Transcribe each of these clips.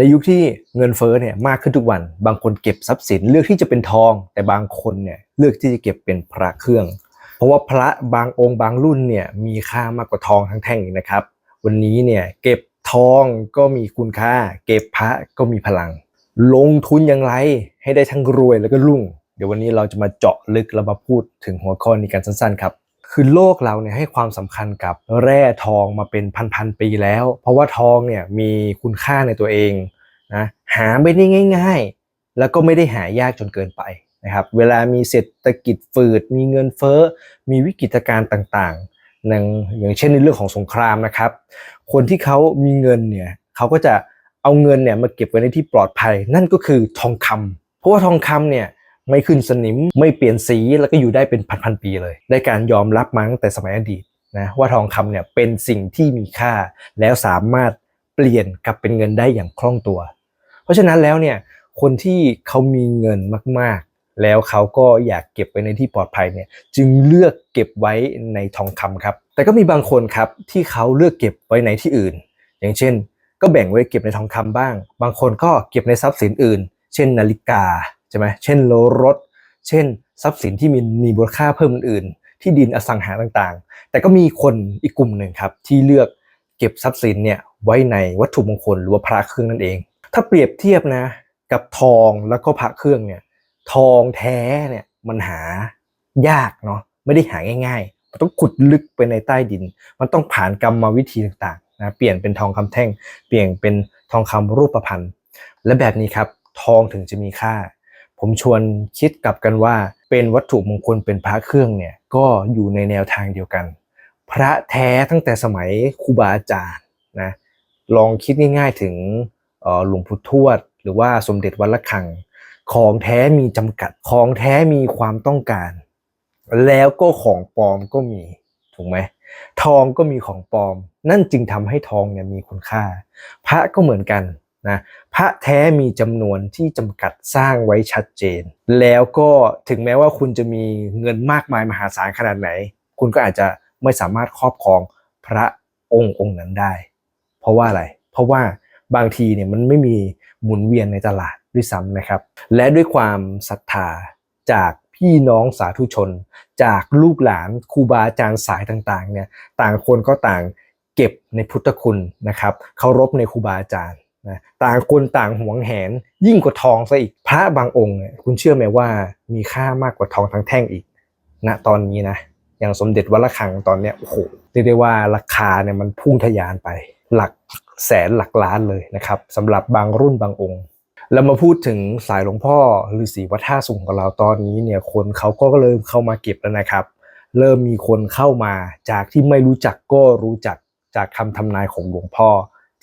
ในยุคที่เงินเฟ้อเนี่ยมากขึ้นทุกวัน บางคนเก็บทรัพย์สินเลือกที่จะเป็นทอง แต่บางคนเนี่ยเลือกที่จะเก็บเป็นพระเครื่อง เพราะว่าพระบางองค์บางรุ่นเนี่ยมีค่ามากกว่าทองทั้งแท่งอีกนะครับ วันนี้เนี่ยเก็บทองก็มีคุณค่า เก็บพระก็มีพลัง ลงทุนอย่างไรให้ได้ทั้งรวยแล้วก็รุ่ง เดี๋ยววันนี้เราจะมาเจาะลึกแล้วมาพูดถึงหัวข้อนี้กันสั้นๆครับ คือโลกเราเนี่ยให้ความสำคัญกับแร่ทองมาเป็นพันๆปีแล้ว เพราะว่าทองเนี่ยมีคุณค่าในตัวเองนะหาไม่ได้ง่าย ๆ แล้วก็ไม่ได้หายากจนเกินไปนะครับเวลามีเศรษฐกิจฝืด มีเงินเฟ้อ มีวิกฤตการณ์ต่างๆอย่างอย่างเช่นในเรื่องของสงครามนะครับ คนที่เขามีเงินเนี่ยเขาก็จะเอาเงินเนี่ยมาเก็บไว้ในที่ปลอดภัย นั่นก็คือทองคำเพราะว่าทองคำเนี่ย ไม่ขึ้นสนิมไม่เปลี่ยนสีแล้วก็อยู่ได้เป็นพันๆปีเลย ได้การยอมรับมาตั้งแต่สมัยอดีตนะว่าทองคำเนี่ยเป็นสิ่งที่มีค่า แล้วสามารถเปลี่ยนกลับเป็นเงินได้อย่างคล่องตัว เพราะฉะนั้นแล้วเนี่ยคนที่เขามีเงินมากๆ แล้วเขาก็อยากเก็บไว้ในที่ปลอดภัยเนี่ยจึงเลือกเก็บไว้ในทองคำครับ แต่ก็มีบางคนครับที่เขาเลือกเก็บไว้ในที่อื่น อย่างเช่น ก็แบ่งไว้เก็บในทองคำบ้าง บางคนก็เก็บในทรัพย์สินอื่น เช่น นาฬิกา ใช่ไหมเช่นโลรถ เช่น ทรัพย์สินที่มีมีมูลค่าเพิ่มอื่นๆ ที่ดินอสังหาต่างๆ แต่ก็มีคนอีกกลุ่มหนึ่งครับที่เลือกเก็บทรัพย์สินเนี่ยไว้ในวัตถุมงคลหรือว่าพระเครื่องนั่นเอง ถ้าเปรียบเทียบนะกับทองแล้วก็พระเครื่องเนี่ยทองแท้เนี่ยมันหายากเนาะไม่ได้หาง่ายๆ มันต้องขุดลึกไปในใต้ดิน มันต้องผ่านกรรมวิธีต่างๆนะเปลี่ยนเป็นทองคำแท่ง เปลี่ยนเป็นทองคำรูปประพรรณและแบบนี้ครับทองถึงจะมีค่า ผมชวนคิดกลับกันว่า เป็นวัตถุมงคลเป็นพระเครื่องเนี่ยก็อยู่ในแนวทางเดียวกัน พระแท้ตั้งแต่สมัยครูบาอาจารย์นะลองคิดง่ายๆถึงออหลวงพุททวด หรือว่าสมเด็จวัดระฆัง ของแท้มีจำกัดของแท้มีความต้องการ แล้วก็ของปลอมก็มีถูกไหมทองก็มีของปลอม นั่นจึงทำให้ทองเนี่ยมีคุณค่า พระก็เหมือนกัน นะพระแท้มีจำนวนที่จำกัดสร้างไว้ชัดเจน แล้วก็ถึงแม้ว่าคุณจะมีเงินมากมายมหาศาลขนาดไหน คุณก็อาจจะไม่สามารถครอบครองพระองค์องค์นั้นได้ เพราะว่าอะไร เพราะว่าบางทีเนี่ยมันไม่มีหมุนเวียนในตลาดด้วยซ้ำนะครับ และด้วยความศรัทธาจากพี่น้องสาธุชน จากลูกหลานครูบาอาจารย์สายต่างๆเนี่ยต่างคนก็ต่างเก็บในพุทธคุณนะครับเคารพในครูบาอาจารย์ นะต่างคนต่างหวงแหน ยิ่งกว่าทองซะอีกพระบางองค์คุณเชื่อไหมว่ามีค่ามากกว่าทองทั้งแท่งอีกณตอนนี้นะอย่างสมเด็จวัดระฆังตอนเนี้ยโอ้โหเรียกได้ว่าราคาเนี่ยมันพุ่งทะยานไป หลักแสนหลักล้านเลยนะครับสำหรับบางรุ่นบางองค์เรามาพูดถึงสายหลวงพ่อฤาษีวัดท่าสุงของเราตอนนี้เนี่ยคนเขาก็เริ่มเข้ามาเก็บแล้วนะครับ เริ่มมีคนเข้ามาจากที่ไม่รู้จักก็รู้จักจากคำทำนายของหลวงพ่อ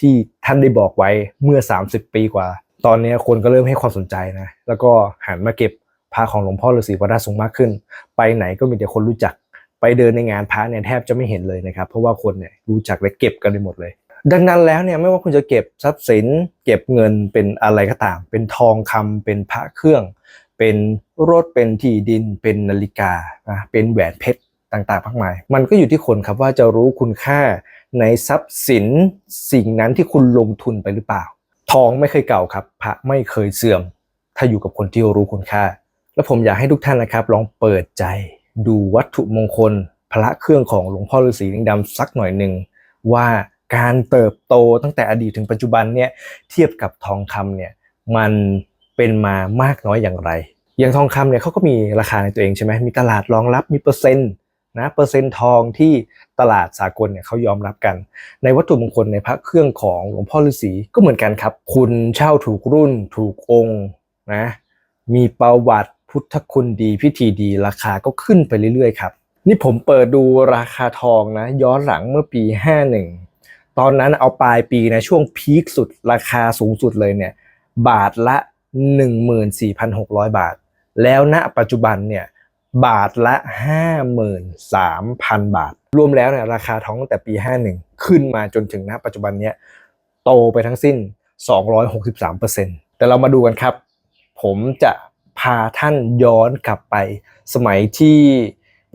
ที่ท่านได้บอกไว้เมื่อ 30 ปีกว่า ตอนนี้คนก็เริ่มให้ความสนใจนะ แล้วก็หันมาเก็บพระของหลวงพ่อฤาษีวัดท่าสุงมากขึ้น ไปไหนก็มีแต่คนรู้จัก ไปเดินในงานพระเนี่ยแทบจะไม่เห็นเลยนะครับ เพราะว่าคนเนี่ยรู้จักและเก็บกันไปหมดเลย ดังนั้นแล้วเนี่ยไม่ว่าคุณจะเก็บทรัพย์สิน เก็บเงินเป็นอะไรก็ตาม เป็นทองคำเป็นพระเครื่อง เป็นรถ เป็นที่ดิน เป็นนาฬิกานะเป็นแหวนเพชรต่างๆมากมาย มันก็อยู่ที่คนครับว่าจะรู้คุณค่า ในทรัพย์สินสิ่งนั้นที่คุณลงทุนไปหรือเปล่า ทองไม่เคยเก่าครับ พระไม่เคยเสื่อม ถ้าอยู่กับคนที่รู้คุณค่า แล้วผมอยากให้ทุกท่านนะครับ ลองเปิดใจ ดูวัตถุมงคล พระเครื่องของหลวงพ่อฤาษีลิงดำสักหน่อยหนึ่งว่าการเติบโตตั้งแต่อดีตถึงปัจจุบันเนี่ยเทียบกับทองคำเนี่ยมันเป็นมามากน้อยอย่างไร อย่างทองคำเนี่ยเขาก็มีราคาในตัวเองใช่ไหมมีตลาดรองรับมีเปอร์เซ็นต์ นะเปอร์เซ็นต์ทองที่ตลาดสากลเนี่ยเขายอมรับกัน ในวัตถุมงคลในพระเครื่องของหลวงพ่อฤาษีก็เหมือนกันครับ คุณเช่าถูกรุ่นถูกองค์นะมีประวัติพุทธคุณดีพิธีดีราคาก็ขึ้นไปเรื่อยๆครับนี่ผมเปิดดูราคาทองนะย้อนหลังเมื่อปี 51 ตอนนั้นเอาปลายปีนะช่วงพีคสุดราคาสูงสุดเลยเนี่ยบาทละ 14,600 บาท แล้วณปัจจุบันเนี่ย บาทละ 53,000 บาท รวมแล้วเนี่ยราคาทองตั้งแต่ปี 51 ขึ้นมาจนถึงณปัจจุบันเนี้ยโตไปทั้งสิ้น 263%แต่เรามาดูกันครับ ผมจะพาท่านย้อนกลับไปสมัยที่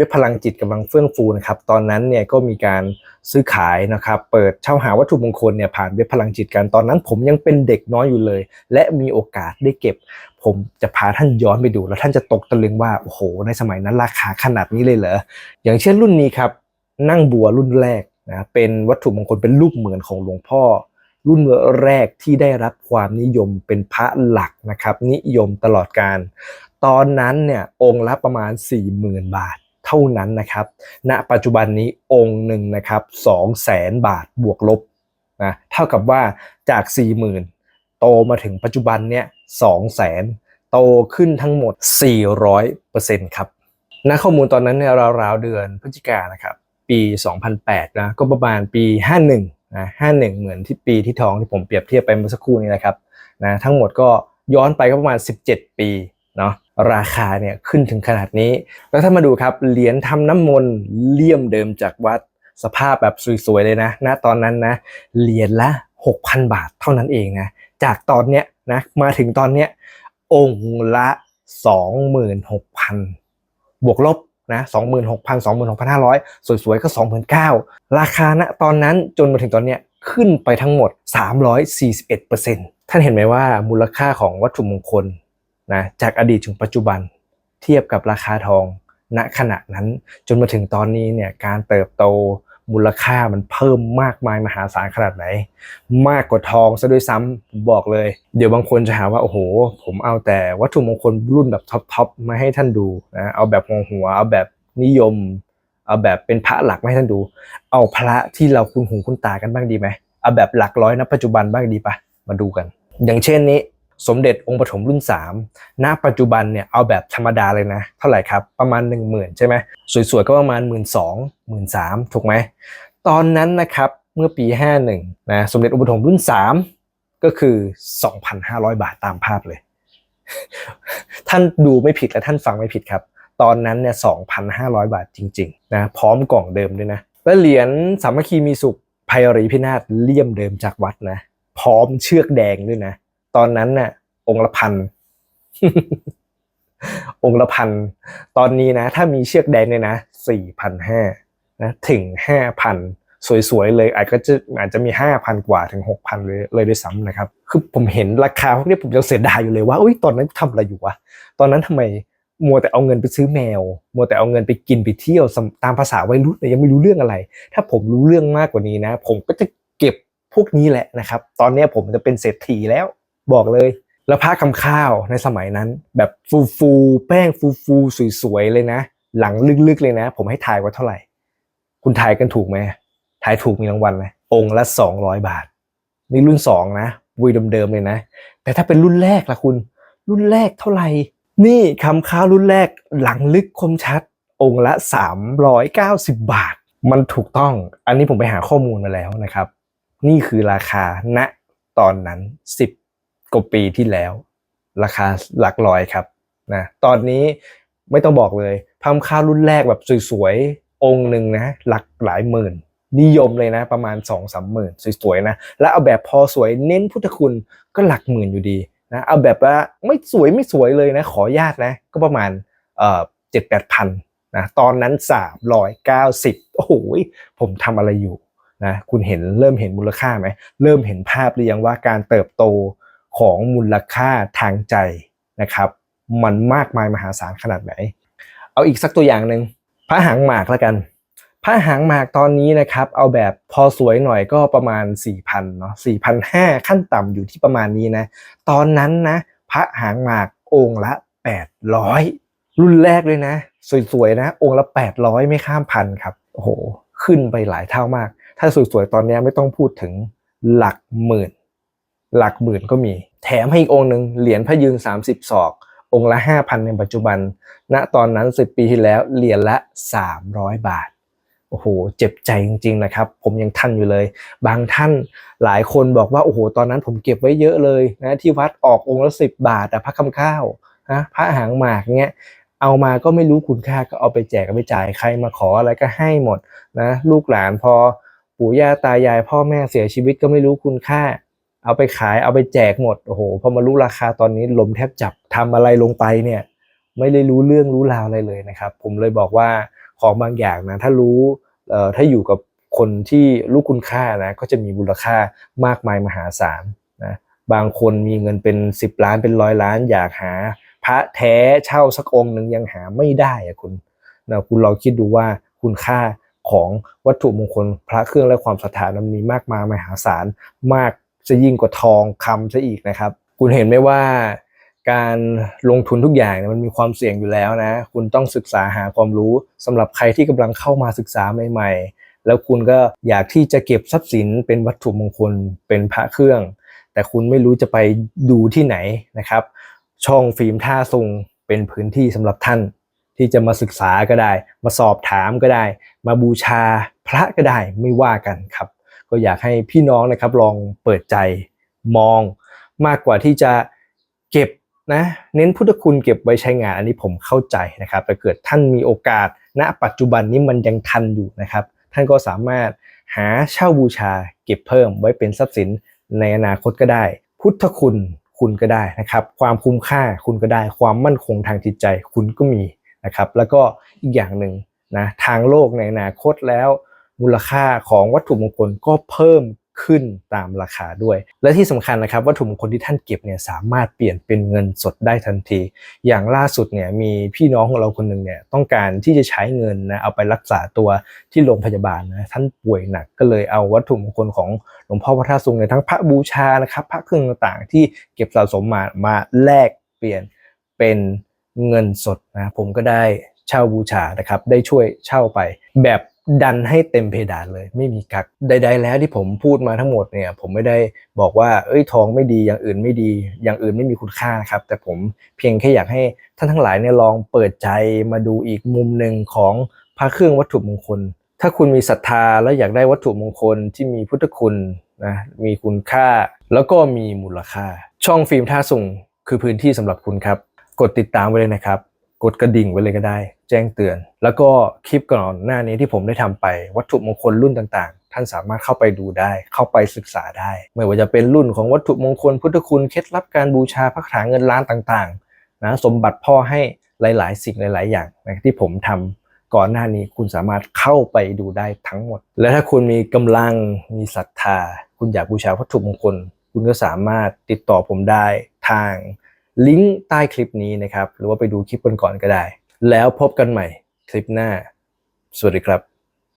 ว็บพลังจิตกำลังเฟื่องฟูนะครับตอนนั้นเนี่ยก็มีการซื้อขายนะครับเปิดเช่าหาวัตถุมงคลเนี่ยผ่านเว็บพลังจิตกันตอนนั้น ผมยังเป็นเด็กน้อยอยู่เลย และมีโอกาสได้เก็บ ผมจะพาท่านย้อนไปดู แล้วท่านจะตกตะลึงว่าโอ้โห ในสมัยนั้นราคาขนาดนี้เลยเหรออย่างเช่นรุ่นนี้ครับนั่งบัวรุ่นแรกนะเป็นวัตถุมงคลเป็นรูปเหมือนของหลวงพ่อ รุ่นแรกที่ได้รับความนิยมเป็นพระหลักนะครับนิยมตลอดการ ตอนนั้นเนี่ยองค์ละประมาณ 40,000 บาท ท่านั้นนะครับ ณ ปัจจุบันนี้องค์หนึ่งนะครับ200,000บาทบวกลบนะเท่ากับว่าจาก 40,000 โตมาถึงปัจจุบันเนี่ย200,000โตขึ้นทั้งหมด 400%ครับณข้อมูลตอนนั้นเนี่ยราวๆเดือนพฤศจิกานนะครับ ปี 2008 นะ ก็ประมาณปี 51 นะ 51 เหมือนที่ปีที่ทองที่ผมเปรียบเทียบไปเมื่อสักครู่นี้นะครับ นะ ทั้งหมดก็ย้อนไปก็ประมาณ 17 ปี เนาะ ราคาเนี่ยขึ้นถึงขนาดนี้ แล้วถ้ามาดูครับเหรียญทำน้ำมนต์เลี่ยมเดิมจากวัดสภาพแบบสวยๆเลยนะณตอนนั้นนะเหรียญละ 6,000 บาทเท่านั้นเองนะจากตอนเนี้ยนะมาถึงตอนเนี้ยองค์ละ 26,000 บวกลบนะ26,000 26,500 สวยๆ ก็ 29,000 ราคาณตอนนั้นจนมาถึงตอนเนี้ยขึ้นไปทั้งหมด 341%ท่านเห็นไหมว่ามูลค่าของวัตถุมงคล นะจากอดีตถึงปัจจุบันเทียบกับราคาทอง ณขณะนั้นจนมาถึงตอนนี้เนี่ยการเติบโตมูลค่ามันเพิ่มมากมายมหาศาลขนาดไหน มากกว่าทองซะด้วยซ้ำผมบอกเลย เดี๋ยวบางคนจะหาว่าโอ้โห ผมเอาแต่วัตถุมงคลรุ่นแบบท็อปๆมาให้ท่านดูนะเอาแบบหัวหัว เอาแบบนิยม เอาแบบเป็นพระหลักมาให้ท่านดู เอาพระที่เราคุ้นหูคุ้นตากันบ้างดีไหมเอาแบบหลักร้อยณปัจจุบันบ้างดีปะมาดูกัน อย่างเช่นนี้ สมเด็จองค์ปฐมรุ่น 3 ณ ปัจจุบันเนี่ยเอาแบบธรรมดาเลยนะ เท่าไหร่ครับ ประมาณ 1 0,000 ใช่ไหมสวยๆ ก็ประมาณ 1 2 0 0 0 1 3 0ถูกไหม ตอนนั้นนะครับเมื่อปี 51 นะ สมเด็จองค์ปฐมรุ่น 3 ก็คือ 2,500 บาทตามภาพเลย ท่านดูไม่ผิดและท่านฟังไม่ผิดครับ ตอนนั้นเนี่ย 2,500 บาทจริงๆ นะ พร้อมกล่องเดิมด้วยนะ และเหรียญสามัคคีมีสุขไพรีพินาศเลี่ยมเดิมจากวัดนะ พร้อมเชือกแดงด้วยนะ ตอนนั้นน่ะ องค์ละพันองค์ละพันตอนนี้นะ ถ้ามีเชือกแดงเนี่ยนะสี่พันห้านะถึงห้าพันสวยๆเลยอาจก็จะอาจจะมีห้าพันกว่าถึงหกพันเลยเลยด้วยซ้ำนะครับ คือผมเห็นราคาพวกนี้ผมยังเสียดายอยู่เลยว่าอุ้ยตอนนั้นทำอะไรอยู่วะตอนนั้นทำไมมัวแต่เอาเงินไปซื้อแมว มัวแต่เอาเงินไปกินไปเที่ยวตามภาษาวัยรุ่นยังไม่รู้เรื่องอะไร ถ้าผมรู้เรื่องมากกว่านี้นะ ผมก็จะเก็บพวกนี้แหละนะครับ ตอนนี้ผมจะเป็นเศรษฐีแล้ว บอกเลย แล้วผ้าคำข้าวในสมัยนั้น แบบฟูฟูแป้งฟูฟูสวยๆเลยนะ หลังลึกๆเลยนะ ผมให้ทายว่าเท่าไหร่ คุณทายกันถูกไหมทายถูกมีรางวัลไหมองค์ละสองร้อยบาท นี่รุ่นสองนะวุยเดิมๆเลยนะ แต่ถ้าเป็นรุ่นแรกล่ะคุณ รุ่นแรกเท่าไหร่ นี่คำข้าวรุ่นแรกหลังลึกคมชัด องค์ละสามร้อยเก้าสิบบาท มันถูกต้อง อันนี้ผมไปหาข้อมูลมาแล้วนะครับ นี่คือราคาณตอนนั้นสิบ กว่าปีที่แล้ว ราคาหลักร้อยครับนะตอนนี้ไม่ต้องบอกเลยพัมข้าวรุ่นแรกแบบสวยๆ องค์หนึ่งนะหลักหลายหมื่น นิยมเลยนะ ประมาณ2องสามหมื่นสวยๆนะแล้วเอาแบบพอสวยเน้นพุทธคุณก็หลักหมื่นอยู่ดีนะเอาแบบว่าไม่สวยไม่สวยเลยนะ ขอญาตนะ ก็ประมาณเอ่อเจ็ดแปดพันนะตอนนั้นสามร้อยเก้าสิบโอ้โหผมทำอะไรอยู่นะคุณเห็นเริ่มเห็นมูลค่าไหม เริ่มเห็นภาพหรือยังว่าการเติบโต ของมูลค่าทางใจนะครับ มันมากมายมหาศาลขนาดไหน เอาอีกสักตัวอย่างหนึ่งพระหางหมากแล้วกันพระหางหมากตอนนี้นะครับ เอาแบบพอสวยหน่อยก็ประมาณ 4,000เนาะ4,500 ขั้นต่ำอยู่ที่ประมาณนี้นะ ตอนนั้นนะ พระหางหมากองค์ละ 800 รุ่นแรกเลยนะ สวยๆนะ องค์ละ 800 ไม่ข้ามพันครับ โอ้โห ขึ้นไปหลายเท่ามาก ถ้าสวยๆ ตอนนี้ไม่ต้องพูดถึงหลักหมื่น หลักหมื่นก็มี แถมให้อีกองค์หนึ่งเหรียญพระยืน 30 ศอก องค์ละ 5,000 ในปัจจุบัน ณตอนนั้น 10 ปีที่แล้วเหรียญละ 300 บาท โอ้โห เจ็บใจจริงๆนะครับ ผมยังทันอยู่เลย บางท่านหลายคนบอกว่า โอ้โห ตอนนั้นผมเก็บไว้เยอะเลยนะที่วัดออกองค์ละ 10 บาทอะพระคำข้าวนะพระหางหมากเงี้ยเอามาก็ไม่รู้คุณค่าก็เอาไปแจกไปจ่ายใครมาขออะไรก็ให้หมดนะลูกหลานพอปู่ย่าตายายพ่อแม่เสียชีวิตก็ไม่รู้คุณค่า เอาไปขายเอาไปแจกหมดโอ้โหพอมารู้ราคาตอนนี้ลมแทบจับทำอะไรลงไปเนี่ยไม่ได้รู้เรื่องรู้ราวอะไรเลยนะครับ ผมเลยบอกว่าของบางอย่างนะถ้ารู้เอ่อถ้าอยู่กับคนที่รู้คุณค่านะก็จะมีมูลค่ามากมายมหาศาลนะบางคนมีเงินเป็น 10 ล้านเป็นร้อยล้าน อยากหา พระแท้เช่าสักองค์หนึ่งยังหาไม่ได้อะคุณนะคุณลองคิดดูว่าคุณค่าของวัตถุมงคลพระเครื่องและความศรัทธามันมีมากมายมหาศาลมาก จะยิ่งกว่าทองคำซะอีกนะครับ คุณเห็นไหมว่าการลงทุนทุกอย่างมันมีความเสี่ยงอยู่แล้วนะ คุณต้องศึกษาหาความรู้สำหรับใครที่กำลังเข้ามาศึกษาใหม่ ๆ แล้วคุณก็อยากที่จะเก็บทรัพย์สินเป็นวัตถุมงคลเป็นพระเครื่อง แต่คุณไม่รู้จะไปดูที่ไหนนะครับ ช่องฟิล์มท่าทรงเป็นพื้นที่สำหรับท่าน ที่จะมาศึกษาก็ได้ มาสอบถามก็ได้ มาบูชาพระก็ได้ไม่ว่ากันครับ ก็อยากให้พี่น้องนะครับลองเปิดใจมองมากกว่าที่จะเก็บนะเน้นพุทธคุณเก็บไว้ใช้งานอันนี้ผมเข้าใจนะครับแต่เกิดท่านมีโอกาสณปัจจุบันนี้มันยังทันอยู่นะครับ ท่านก็สามารถหาเช่าบูชาเก็บเพิ่มไว้เป็นทรัพย์สินในอนาคตก็ได้ พุทธคุณคุณก็ได้นะครับ ความคุ้มค่าคุณก็ได้ ความมั่นคงทางจิตใจคุณก็มีนะครับ แล้วก็อีกอย่างหนึ่งนะทางโลกในอนาคตแล้ว มูลค่าของวัตถุมงคลก็เพิ่มขึ้นตามราคาด้วย และที่สำคัญนะครับวัตถุมงคลที่ท่านเก็บเนี่ยสามารถเปลี่ยนเป็นเงินสดได้ทันที อย่างล่าสุดเนี่ยมีพี่น้องของเราคนหนึ่งเนี่ยต้องการที่จะใช้เงินนะเอาไปรักษาตัวที่โรงพยาบาลนะท่านป่วยหนักก็เลยเอาวัตถุมงคลของหลวงพ่อพระธาตุทรงเนี่ยทั้งพระบูชานะครับพระเครื่องต่างๆ ที่เก็บสะสมมามาแลกเปลี่ยนเป็นเงินสดนะผมก็ได้เช่าบูชานะครับได้ช่วยเช่าไปแบบ ดันให้เต็มเพดานเลยไม่มีกักใด ๆ แล้วที่ผมพูดมาทั้งหมดเนี่ย ผมไม่ได้บอกว่า เอ้ยทองไม่ดีอย่างอื่นไม่ดี อย่างอื่นไม่มีคุณค่าครับ แต่ผมเพียงแค่อยากให้ท่านทั้งหลายเนี่ยลองเปิดใจมาดูอีกมุมหนึ่งของพระเครื่องวัตถุมงคล ถ้าคุณมีศรัทธาแล้วอยากได้วัตถุมงคลที่มีพุทธคุณนะมีคุณค่า แล้วก็มีมูลค่า ช่องฟิล์มท่าส่งคือพื้นที่สำหรับคุณครับ กดติดตามไว้เลยนะครับ กดกระดิ่งไว้เลยก็ได้ แจ้งเตือน แล้วก็คลิปก่อนหน้านี้ที่ผมได้ทำไป วัตถุมงคลรุ่นต่างๆ ท่านสามารถเข้าไปดูได้ เข้าไปศึกษาได้ ไม่ว่าจะเป็นรุ่นของวัตถุมงคลพุทธคุณเคล็ดลับการบูชาพระคาถาเงินล้านต่างๆนะสมบัติพ่อให้หลายๆ สิ่งหลาย ๆ อย่างนะที่ผมทำก่อนหน้านี้คุณสามารถเข้าไปดูได้ทั้งหมด และถ้าคุณมีกำลังมีศรัทธา คุณอยากบูชาวัตถุมงคล คุณก็สามารถติดต่อผมได้ทาง ลิงก์ใต้คลิปนี้นะครับ หรือว่าไปดูคลิปก่อนๆก็ได้ แล้วพบกันใหม่คลิปหน้า สวัสดีครับ